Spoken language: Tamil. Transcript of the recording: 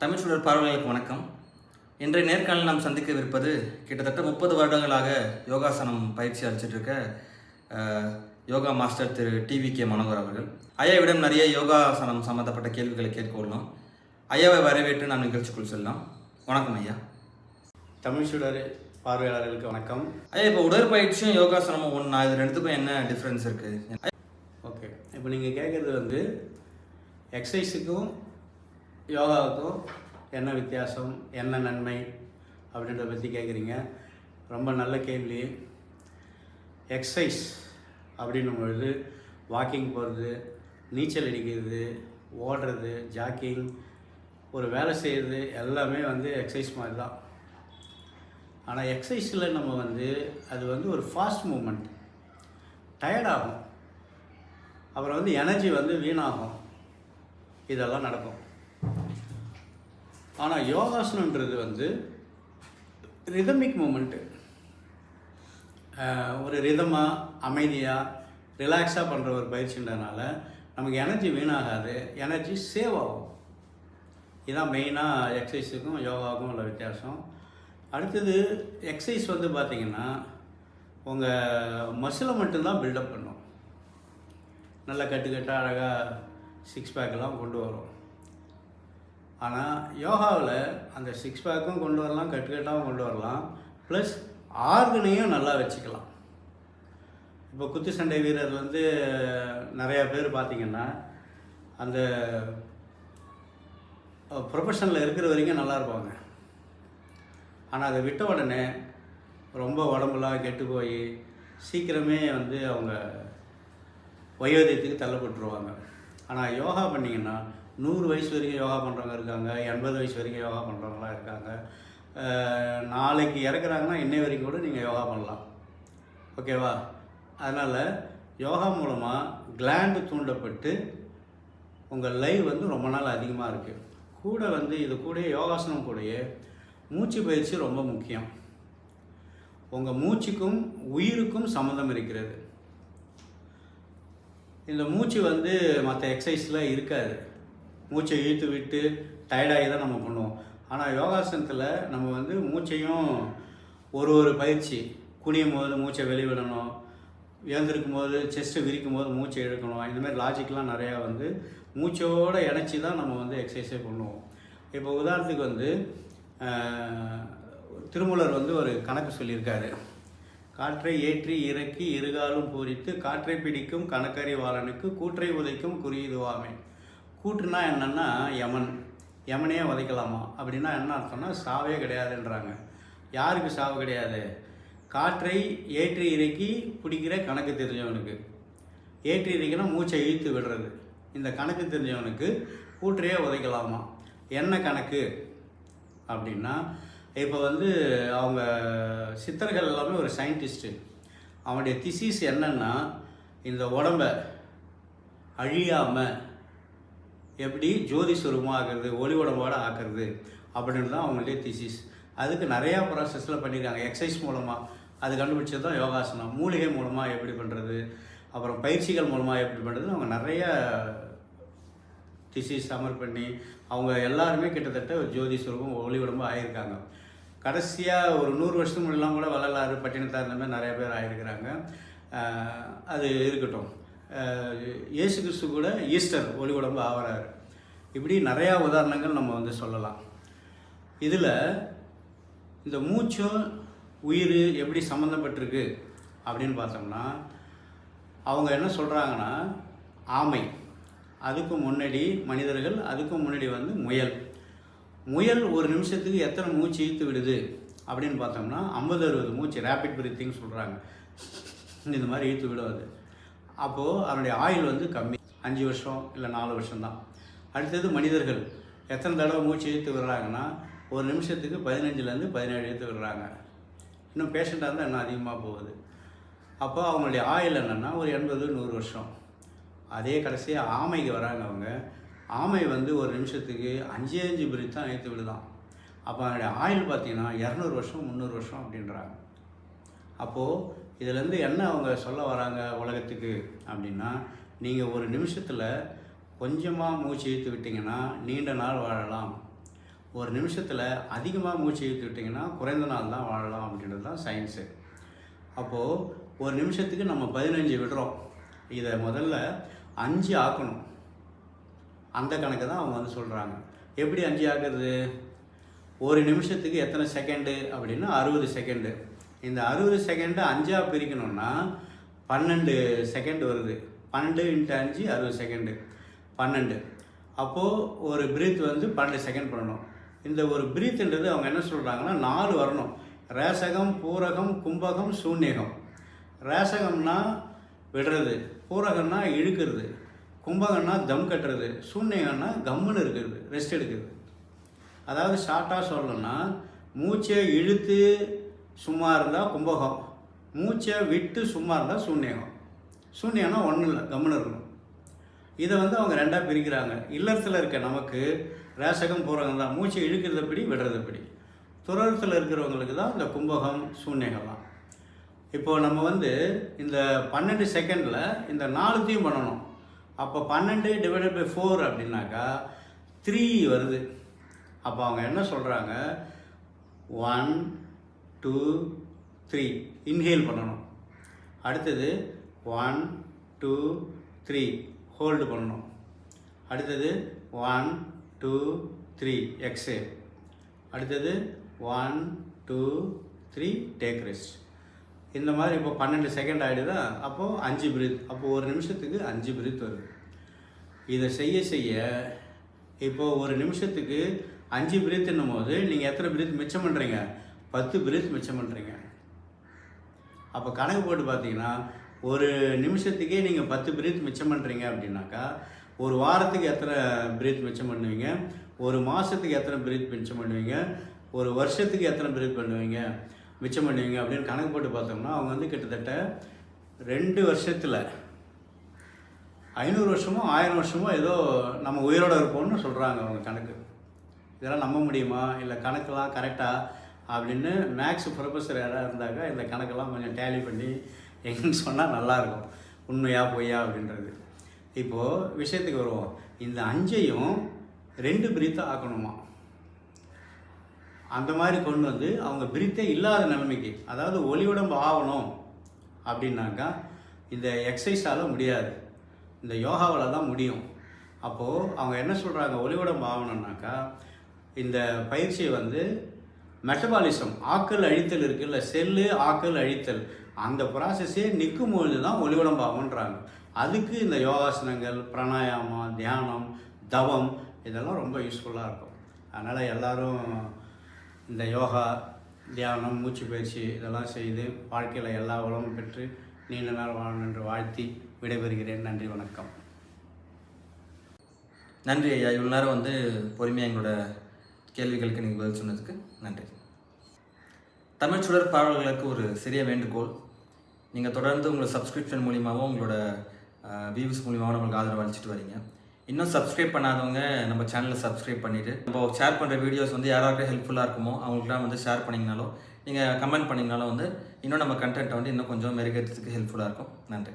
தமிழ் சூழல் பார்வையாளர்களுக்கு வணக்கம். இன்றைய நேர்காணல் நாம் சந்திக்கவிருப்பது கிட்டத்தட்ட முப்பது வருடங்களாக யோகாசனம் பயிற்சி அஹ், யோகா மாஸ்டர் திரு டிவி கே மனோகர் அவர்கள். ஐயாவிடம் நிறைய யோகாசனம் சம்பந்தப்பட்ட கேள்விகளை கேட்க உள்ளோம் ஐயாவை வரவேற்று நாம் நிகழ்ச்சிக்குள் செல்லலாம். வணக்கம் ஐயா. தமிழ் சுடர் பார்வையாளர்களுக்கு வணக்கம். ஐயா இப்போ உடற்பயிற்சியும் யோகாசனமும் ஒன்றா இது ரெண்டுத்துக்கும் என்ன டிஃப்ரென்ஸ் இருக்குது ஓகே இப்போ நீங்கள் கேட்குறது வந்து எக்ஸசைஸுக்கும் யோகாவுக்கும் என்ன வித்தியாசம் என்ன நன்மை அப்படின்றத பற்றி கேட்குறீங்க ரொம்ப நல்ல கேள்வி. எக்ஸசைஸ் அப்படின்னும் பொழுது வாக்கிங் போகிறது நீச்சல் அடிக்கிறது ஓடுறது ஜாக்கிங் ஒரு வேலை செய்கிறது எல்லாமே வந்து எக்ஸசைஸ் மாதிரி தான் ஆனால் எக்ஸசைஸில் நம்ம வந்து அது வந்து ஒரு ஃபாஸ்ட் மூமெண்ட் டயர்ட் ஆகும். அப்புறம் வந்து எனர்ஜி வந்து வீணாகும். இதெல்லாம் நடக்கும். ஆனால் யோகாசனன்றது வந்து ரிதமிக் மூமெண்ட்டு ஒரு ரிதமாக அமைதியாக ரிலாக்ஸாக பண்ணுற ஒரு பயிற்சின்றனால நமக்கு எனர்ஜி வீணாகாது எனர்ஜி சேவ் ஆகும். இதுதான் மெயினாக எக்ஸசைஸுக்கும் யோகாவுக்கும் உள்ள வித்தியாசம். அடுத்தது எக்ஸசைஸ் வந்து பார்த்திங்கன்னா உங்கள் மசிலை மட்டும்தான் பில்டப் பண்ணும். நல்லா கட்டுக்கட்டாக அழகாக சிக்ஸ் பேக்கெல்லாம் கொண்டு வரும். ஆனால் யோகாவில் அந்த சிக்ஸ் பேக்கும் கொண்டு வரலாம் கட்டுக்கட்டாகவும் கொண்டு வரலாம். ப்ளஸ் ஆர்கனையும் நல்லா வச்சுக்கலாம். இப்போ குத்து சண்டை வீரர் வந்து நிறையா பேர் பார்த்தீங்கன்னா அந்த ப்ரொஃபஷனில் இருக்கிற வரைக்கும் நல்லா இருப்பாங்க. ஆனால் அதை விட்ட உடனே ரொம்ப உடம்புலாம் கெட்டு போய் சீக்கிரமே வந்து அவங்க வயோதியத்துக்கு தள்ளப்பட்டுருவாங்க. ஆனால் யோகா பண்ணிங்கன்னா நூறு வயசு வரைக்கும் யோகா பண்ணுறவங்க இருக்காங்க எண்பது வயசு வரைக்கும் யோகா பண்ணுறவங்களாம் இருக்காங்க. நாளைக்கு இறக்குறாங்கன்னா இன்னை வரைக்கும் கூட நீங்கள் யோகா பண்ணலாம். ஓகேவா அதனால் யோகா மூலமாக கிளாண்டு தூண்டப்பட்டு உங்கள் லைவ் வந்து ரொம்ப நாள் அதிகமாக இருக்குது கூட வந்து இது கூட யோகாசனம் கூடயே மூச்சு பயிற்சி ரொம்ப முக்கியம். உங்கள் மூச்சுக்கும் உயிருக்கும் சம்மந்தம் இருக்கிறது. இந்த மூச்சு வந்து மற்ற எக்ஸசைஸில் இருக்காது. மூச்சை இழுத்து விட்டு டயர்டாகி தான் நம்ம பண்ணுவோம். ஆனால் யோகாசனத்தில் நம்ம வந்து மூச்சையும் ஒரு ஒரு பயிற்சி. குனியும் போது மூச்சை வெளிவிடணும். எழுந்திருக்கும் போது செஸ்ட்டு விரிக்கும் போது மூச்சை இழுக்கணும். இந்த மாதிரி லாஜிக்லாம் நிறையா வந்து மூச்சோடு இணைச்சி தான் நம்ம வந்து எக்ஸசைஸே பண்ணுவோம். இப்போ உதாரணத்துக்கு வந்து திருமூலர் வந்து ஒரு கணக்கு சொல்லியிருக்காரு. காற்றை ஏற்றி இறக்கி இருகாலும் பூரித்து காற்றை பிடிக்கும் கணக்கறிவாளனுக்கு கூற்றை உதைக்கும் குறியுதுவாமே கூட்டுனா என்னன்னா யமன். யமனே உதைக்கலாமா அப்படின்னா என்ன அர்த்தம்னா சாவே கிடையாதுன்றாங்க. யாருக்கு சாவு கிடையாது? காற்றை ஏற்றி இறக்கி பிடிக்கிற கணக்கு தெரிஞ்சவனுக்கு. ஏற்றி இறக்கினா மூச்சை இழுத்து விடுறது. இந்த கணக்கு தெரிஞ்சவனுக்கு கூற்றையே உதைக்கலாமா என்ன கணக்கு? அப்படின்னா இப்போ வந்து அவங்க சித்தர்கள் எல்லாமே ஒரு சயின்டிஸ்ட்டு அவனுடைய திசீஸ் என்னென்னா இந்த உடம்ப அழியாமல் எப்படி ஜோதி சுரூபமாக ஆக்குறது ஒளி உடம்போட ஆக்குறது அப்படின்னு தான் அவங்களுடைய திசிஸ் அதுக்கு நிறையா ப்ராசஸில் பண்ணியிருக்காங்க. எக்ஸசைஸ் மூலமாக அது கண்டுபிடிச்சது தான் யோகாசனம். மூலிகை மூலமாக எப்படி பண்ணுறது அப்புறம் பயிற்சிகள் மூலமாக எப்படி பண்ணுறது அவங்க நிறைய திசிஸ் சமர் பண்ணி அவங்க எல்லாருமே கிட்டத்தட்ட ஒரு ஜோதி சுரூபம் ஒளி உடம்பு ஆகியிருக்காங்க கடைசியாக ஒரு நூறு வருஷத்துக்கு முன்னெல்லாம் கூட வள்ளலாறு பட்டினத்தார் இந்த மாதிரி நிறைய பேர் ஆகியிருக்கிறாங்க அது இருக்கட்டும். இயேசு கிறிஸ்து கூட ஈஸ்டர் ஒளி உடம்பு ஆவறாரு. இப்படி நிறையா உதாரணங்கள் நம்ம வந்து சொல்லலாம். இதில் இந்த மூச்சும் உயிர் எப்படி சம்மந்தப்பட்டிருக்கு அப்படின்னு பார்த்தோம்னா அவங்க என்ன சொல்கிறாங்கன்னா ஆமை. அதுக்கு முன்னாடி மனிதர்கள் அதுக்கு முன்னாடி வந்து முயல். முயல் ஒரு நிமிஷத்துக்கு எத்தனை மூச்சு இழுத்து விடுது அப்படின்னு பார்த்தோம்னா ஐம்பது அறுபது மூச்சு ரேபிட் பிரீத்திங் சொல்கிறாங்க இந்த மாதிரி இழுத்து விடும் அது அப்போது அதனுடைய ஆயுள் வந்து கம்மி. அஞ்சு வருஷம் இல்லை நாலு வருஷம்தான். அடுத்தது மனிதர்கள். எத்தனை தடவை மூச்சு இழுத்து விடுறாங்கன்னா ஒரு நிமிஷத்துக்கு பதினஞ்சுலேருந்து பதினேழு இழுத்து விடுறாங்க. இன்னும் பேஷண்ட்டாக இருந்தால் இன்னும் அதிகமாக போகுது. அப்போ அவங்களுடைய ஆயுள் என்னென்னா ஒரு எண்பது நூறு வருஷம். அதே கடைசியாக ஆமைக்கு வராங்க அவங்க. ஆமை வந்து ஒரு நிமிஷத்துக்கு அஞ்சு அஞ்சு பிரித்து தான் இழுத்து விடுதான். அப்போ அதனுடைய ஆயுள் பார்த்தீங்கன்னா இரநூறு வருஷம் முந்நூறு வருஷம் அப்படின்றாங்க. அப்போது இதுலேருந்து என்ன அவங்க சொல்ல வராங்க உலகத்துக்கு அப்படின்னா நீங்கள் ஒரு நிமிஷத்தில் கொஞ்சமாக மூச்சு இழுத்து விட்டிங்கன்னா நீண்ட நாள் வாழலாம். ஒரு நிமிஷத்தில் அதிகமாக மூச்சு இழுத்து விட்டிங்கன்னா குறைந்த நாள் தான் வாழலாம் அப்படின்றது தான் சயின்ஸு அப்போது ஒரு நிமிஷத்துக்கு நம்ம பதினஞ்சு விடுறோம். இதை முதல்ல அஞ்சு ஆக்கணும். அந்த கணக்கு தான் அவங்க வந்து சொல்கிறாங்க எப்படி அஞ்சு ஆக்குறது? ஒரு நிமிஷத்துக்கு எத்தனை செகண்டு அப்படின்னா அறுபது செகண்டு இந்த அறுபது செகண்டை அஞ்சாக பிரிக்கணும்னா பன்னெண்டு செகண்ட் வருது. பன்னெண்டு இன்ட்டு அஞ்சு அறுபது செகண்டு பன்னெண்டு. அப்போது ஒரு பிரீத் வந்து பன்னெண்டு செகண்ட் பண்ணணும். இந்த ஒரு பிரீத்ன்றது அவங்க என்ன சொல்கிறாங்கன்னா நாலு வரணும். ரேசகம் பூரகம் கும்பகம் சூன்யகம். ரேசகம்னா விடுறது. பூரகம்னா இழுக்கிறது. கும்பகம்னா தம் கட்டுறது. சூன்யகம்னா கம்முன்னு இருக்கிறது ரெஸ்ட் எடுக்கிறது. அதாவது ஷார்ட்டாக சொல்லணும்னா மூச்சை இழுத்து சும்மா இருந்தால் கும்பகம் மூச்சை விட்டு சும்மா இருந்தால் சூன்யகம். சூன்யம்னா ஒன்றும் இல்லை கம்முன்னு இருக்கணும். இதை வந்து அவங்க ரெண்டாக பிரிக்கிறாங்க. இல்லறத்தில் இருக்க நமக்கு ரேசகம் போகிறவங்க தான் மூச்சை இழுக்கிறது எப்படி விடுறது எப்படி துறத்தில் இருக்கிறவங்களுக்கு தான் இந்த கும்பகம் சூன்யகம்லாம் இப்போ நம்ம வந்து இந்த பன்னெண்டு செகண்டில் இந்த நாலுத்தையும் பண்ணணும். அப்போ பன்னெண்டு டிவைடட் பை ஃபோர் அப்படின்னாக்கா த்ரீ வருது. அப்போ அவங்க என்ன சொல்கிறாங்க ஒன் டூ த்ரீ இன்ஹேல் பண்ணணும். அடுத்தது ஒன் டூ த்ரீ ஹோல்டு பண்ணணும். அடுத்தது ஒன் டூ த்ரீ எக்ஸேல் அடுத்தது one two three take rest இந்த மாதிரி இப்போ பன்னெண்டு செகண்ட் ஆகிடுதா அப்போது அஞ்சு பிரீத் அப்போது ஒரு நிமிஷத்துக்கு அஞ்சு பிரீத் வருது இதை செய்ய செய்ய இப்போது ஒரு நிமிஷத்துக்கு அஞ்சு பிரீத்துன்னும் போது நீங்கள் எத்தனை பிரீத் மிச்சம் பண்ணுறீங்க பத்து பிரீத் மிச்சம் பண்ணுறீங்க அப்போ கணக்கு போட்டு பார்த்தீங்கன்னா ஒரு நிமிஷத்துக்கே நீங்கள் பத்து பிரீத் மிச்சம் பண்ணுறீங்க அப்படின்னாக்கா ஒரு வாரத்துக்கு எத்தனை பிரீத் மிச்சம் பண்ணுவீங்க? ஒரு மாதத்துக்கு எத்தனை பிரீத் மிச்சம் பண்ணுவீங்க? ஒரு வருஷத்துக்கு எத்தனை பிரீத் பண்ணுவீங்க? மிச்சம் பண்ணுவீங்க அப்படின்னு கணக்கு போட்டு பார்த்தோம்னா அவங்க வந்து கிட்டத்தட்ட ரெண்டு வருஷத்தில் ஐநூறு வருஷமோ ஆயிரம் வருஷமோ ஏதோ நம்ம உயிரோட இருப்போம்னு சொல்கிறாங்க அவங்க கணக்கு. இதெல்லாம் நம்ப முடியுமா? இல்லை கணக்கெலாம் கரெக்டாக அப்படின்னு மேக்ஸ் ப்ரொஃபஸர் யாராக இருந்தாக்க இந்த கணக்கெல்லாம் கொஞ்சம் டேலி பண்ணி எங்கன்னு சொன்னால் நல்லாயிருக்கும். உண்மையா பொய்யா அப்படின்றது. இப்போது விஷயத்துக்கு வருவோம். இந்த அஞ்சையும் ரெண்டு பிரித்தாக ஆக்கணுமா? அந்த மாதிரி கொண்டு வந்து அவங்க பிரித்தே இல்லாத நிலைமைக்கு அதாவது ஒளி உடம்பு ஆகணும் அப்படின்னாக்கா இந்த எக்ஸசைஸால் முடியாது. இந்த யோகாவில் தான் முடியும். அப்போது அவங்க என்ன சொல்கிறாங்க ஒளி உடம்பு ஆகணும்னாக்கா இந்த பயிற்சியை வந்து மெட்டபாலிசம் ஆக்கல் அழித்தல் இருக்குல்ல செல்லு ஆக்கல் அழித்தல். அந்த ப்ராசஸே நிற்கும் பொழுது தான் ஒளி அதுக்கு இந்த யோகாசனங்கள் பிராணாயாமம் தியானம் தவம் இதெல்லாம் ரொம்ப யூஸ்ஃபுல்லாக இருக்கும். அதனால் எல்லோரும் இந்த யோகா தியானம் மூச்சு பயிற்சி இதெல்லாம் செய்து வாழ்க்கையில் எல்லா வளமும் பெற்று நீண்ட நாள் வாழணும் என்று வாழ்த்தி விடைபெறுகிறேன். நன்றி வணக்கம். நன்றி ஐயா. இவ்வளோ நேரம் வந்து பொறுமையாக எங்களோட கேள்விகளுக்கு நீங்கள் பதில் சொன்னதுக்கு நன்றி. தமிழ் சுடர் பார்வையாளர்களுக்கு ஒரு சிறிய வேண்டுகோள். நீங்கள் தொடர்ந்து உங்களோட சப்ஸ்கிரிப்ஷன் மூலியமாகவும் உங்களோட வியூஸ் மூலியமாகவும் நம்மளுக்கு ஆதரவு அளிச்சிட்டு வரீங்க. இன்னும் சப்ஸ்கிரைப் பண்ணாதவங்க நம்ம சேனலை சப்ஸ்கிரைப் பண்ணிவிட்டு நம்ம ஷேர் பண்ணுற வீடியோஸ் வந்து யாராவது ஹெல்ப்ஃபுல்லாக இருக்குமோ அவங்களுக்குலாம் வந்து ஷேர் பண்ணிங்கனாலும் நீங்கள் கமெண்ட் பண்ணிங்கனாலும் வந்து இன்னும் நம்ம கண்டென்ட்டை வந்து இன்னும் கொஞ்சம் மெருகேற்றத்துக்கு ஹெல்ப்ஃபுல்லாக இருக்கும். நன்றி.